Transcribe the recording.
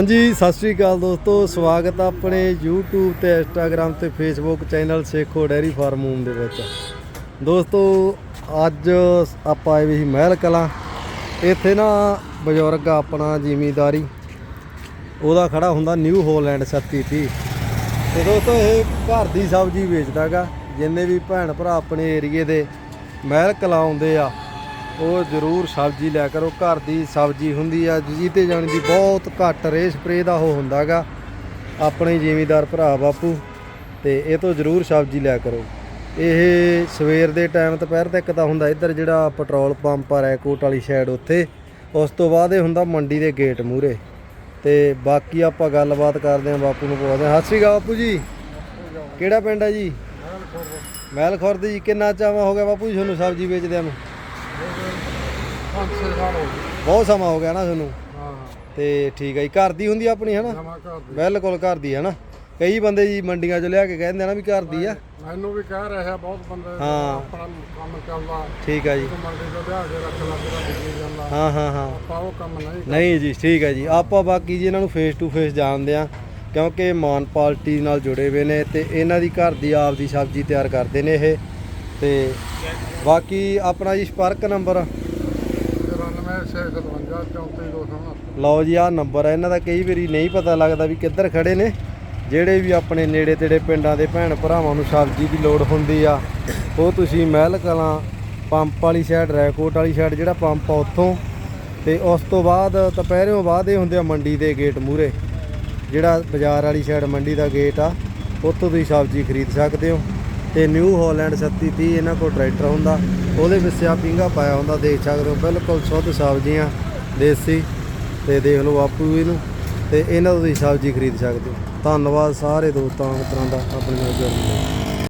ਹਾਂਜੀ, ਸਤਿ ਸ੍ਰੀ ਅਕਾਲ ਦੋਸਤੋ। ਸਵਾਗਤ ਆ ਆਪਣੇ YouTube ਤੇ Instagram ਤੇ Facebook channel Sekho dairy farm home ਦੇ ਵਿੱਚ। ਦੋਸਤੋ, ਅੱਜ ਆਪਾਂ ਆਏ ਵੀ ਮਹਿਲ ਕਲਾਂ। ਇੱਥੇ ਨਾ ਬਜ਼ੁਰਗ ਆਪਣਾ ਜ਼ਿਮੀਦਾਰੀ, ਉਹਦਾ ਖੜਾ ਹੁੰਦਾ ਨਿਊ ਹੋਲੈਂਡ 3730 ਤੇ ਦੋਸਤੋ, ਇਹ ਘਰ ਦੀ ਸਬਜ਼ੀ ਵੇਚਦਾਗਾ। ਜਿੰਨੇ ਵੀ ਭੈਣ ਭਰਾ ਆਪਣੇ ਏਰੀਏ ਦੇ ਮਹਿਲ ਕਲਾਂ ਆਉਂਦੇ ਆ ਉਹ ਜ਼ਰੂਰ ਸਬਜ਼ੀ ਲਿਆ ਕਰੋ। ਘਰ ਦੀ ਸਬਜ਼ੀ ਹੁੰਦੀ ਆ ਜਿਹਦੇ ਜਾਣ ਦੀ ਬਹੁਤ ਘੱਟ ਰੇ ਸਪਰੇ ਦਾ ਉਹ ਹੁੰਦਾਗਾ। ਆਪਣੇ ਜ਼ਿਮੀਦਾਰ ਭਰਾ ਬਾਪੂ ਤੇ ਇਹ ਤੋਂ ਜ਼ਰੂਰ ਸਬਜ਼ੀ ਲਿਆ ਕਰੋ। ਇਹ ਸਵੇਰ ਦੇ ਟਾਈਮ ਦੁਪਹਿਰ ਤੱਕ ਤਾਂ ਹੁੰਦਾ ਇੱਧਰ ਜਿਹੜਾ ਪੈਟਰੋਲ ਪੰਪ ਆ ਰੈਕੋਟ ਵਾਲੀ ਸਾਈਡ ਉੱਥੇ। ਉਸ ਤੋਂ ਬਾਅਦ ਇਹ ਹੁੰਦਾ ਮੰਡੀ ਦੇ ਗੇਟ ਮੂਰੇ ਤੇ ਬਾਕੀ ਆਪਾਂ ਗੱਲਬਾਤ ਕਰਦੇ ਆਂ ਬਾਪੂ ਨੂੰ ਪੁੱਛਦੇ ਹਾਂ। ਸਤਿ ਸ਼੍ਰੀ ਅਕਾਲ ਬਾਪੂ ਜੀ। ਕਿਹੜਾ ਪਿੰਡ ਹੈ ਜੀ? ਮਹਿਲਖੁਰਦ ਜੀ ਕਿੰਨਾ ਚਾਵਾ ਹੋ ਗਿਆ ਬਾਪੂ ਜੀ ਤੁਹਾਨੂੰ ਸਬਜ਼ੀ ਵੇਚਦੇ ਆਂ 5-6 ਬਹੁਤ ਸਮਾਂ ਹੋ ਗਿਆ ਨਾ ਤੁਹਾਨੂੰ। ਹਾਂ। ਤੇ ਠੀਕ ਹੈ ਜੀ ਘਰ ਦੀ ਹੁੰਦੀ ਆਪਣੀ ਹਨਾ? ਬਿਲਕੁਲ ਘਰ ਦੀ ਹਨਾ? ਕਈ ਬੰਦੇ ਜੀ ਮੰਡੀਆਂ 'ਚ ਲਿਆ ਕੇ ਕਹਿੰਦੇ ਨਾ ਵੀ ਘਰ ਦੀ ਆ। ਮੈਨੂੰ ਵੀ ਕਹਿ ਰਿਹਾ ਬਹੁਤ ਬੰਦੇ ਹਾਂ। ਕੰਮ ਚੱਲਦਾ। ਠੀਕ ਹੈ ਜੀ। ਮੰਡੀ ਤੋਂ ਲਿਆ ਕੇ ਰੱਖ ਲਾ ਤੇਰਾ ਬਿਜਲੀ ਜਾਂਦਾ। ਹਾਂ ਹਾਂ ਹਾਂ। ਆਪਾਂ ਉਹ ਕੰਮ ਨਹੀਂ ਨਹੀਂ ਜੀ ਠੀਕ ਹੈ ਜੀ। ਆਪਾਂ ਬਾਕੀ ਜੀ ਇਹਨਾਂ ਨੂੰ ਫੇਸ ਟੂ ਫੇਸ ਜਾਣਦੇ ਆ ਕਿਉਂਕਿ ਮਾਨ ਪਾਲਟੀ ਨਾਲ ਜੁੜੇ ਹੋਏ ਨੇ ਤੇ ਇਹਨਾਂ ਦੀ ਘਰ ਦੀ ਆਪ ਦੀ ਸਬਜ਼ੀ ਤਿਆਰ ਕਰਦੇ ਨੇ ਇਹ। ਤੇ ਬਾਕੀ ਆਪਣਾ ਜੀ ਸਪਰਕ ਨੰਬਰ 94 657 ਲਓ ਜੀ, ਆਹ ਨੰਬਰ ਹੈ ਇਹਨਾਂ ਦਾ ਕਈ ਵਾਰੀ ਨਹੀਂ ਪਤਾ ਲੱਗਦਾ ਵੀ ਕਿੱਧਰ ਖੜੇ ਨੇ। ਜਿਹੜੇ ਵੀ ਆਪਣੇ ਨੇੜੇ ਤੇੜੇ ਪਿੰਡਾਂ ਦੇ ਭੈਣ ਭਰਾਵਾਂ ਨੂੰ ਸਬਜ਼ੀ ਦੀ ਲੋੜ ਹੁੰਦੀ ਆ, ਉਹ ਤੁਸੀਂ ਮਹਿਲ ਕਲਾਂ, ਪੰਪ ਵਾਲੀ ਸਾਈਡ ਰੈਕੋਟ ਵਾਲੀ ਸਾਈਡ ਜਿਹੜਾ ਪੰਪ ਆ ਉੱਥੋਂ। ਤੇ ਉਸ ਤੋਂ ਬਾਅਦ ਦੁਪਹਿਰੋਂ ਬਾਅਦ ਇਹ ਹੁੰਦੇ ਆ ਮੰਡੀ ਦੇ ਗੇਟ ਮੂਹਰੇ। ਜਿਹੜਾ ਬਾਜ਼ਾਰ ਵਾਲੀ ਸਾਈਡ ਮੰਡੀ ਦਾ ਗੇਟ ਆ, ਉੱਥੋਂ ਤੁਸੀਂ ਸਬਜ਼ੀ ਖਰੀਦ ਸਕਦੇ ਹੋ। ਤੇ ਨਿਊ ਹਾਲੈਂਡ 3730 ਇਹਨਾਂ ਕੋਲ ਟਰੈਕਟਰ ਹੁੰਦਾ। ਉਹਦੇ ਵਿੱਚ ਆ ਪਿੰਗਾ ਪਾਇਆ ਹੁੰਦਾ, ਦੇਖ ਸਕਦੇ ਹੋ, ਬਿਲਕੁਲ ਸ਼ੁੱਧ ਸਬਜ਼ੀਆਂ, ਦੇਸੀ ਤੇ ਦੇਖ ਲਓ ਆਪੂ ਇਹਨੂੰ ਤੇ ਇਹਨਾਂ ਤੋਂ ਤੁਸੀਂ ਸਬਜ਼ੀ ਖਰੀਦ ਸਕਦੇ ਹੋ। ਧੰਨਵਾਦ ਸਾਰੇ ਦੋਸਤਾਂ ਮਿੱਤਰਾਂ ਦਾ ਆਪਣੇ ਨਾਲ ਜੁੜਨ ਲਈ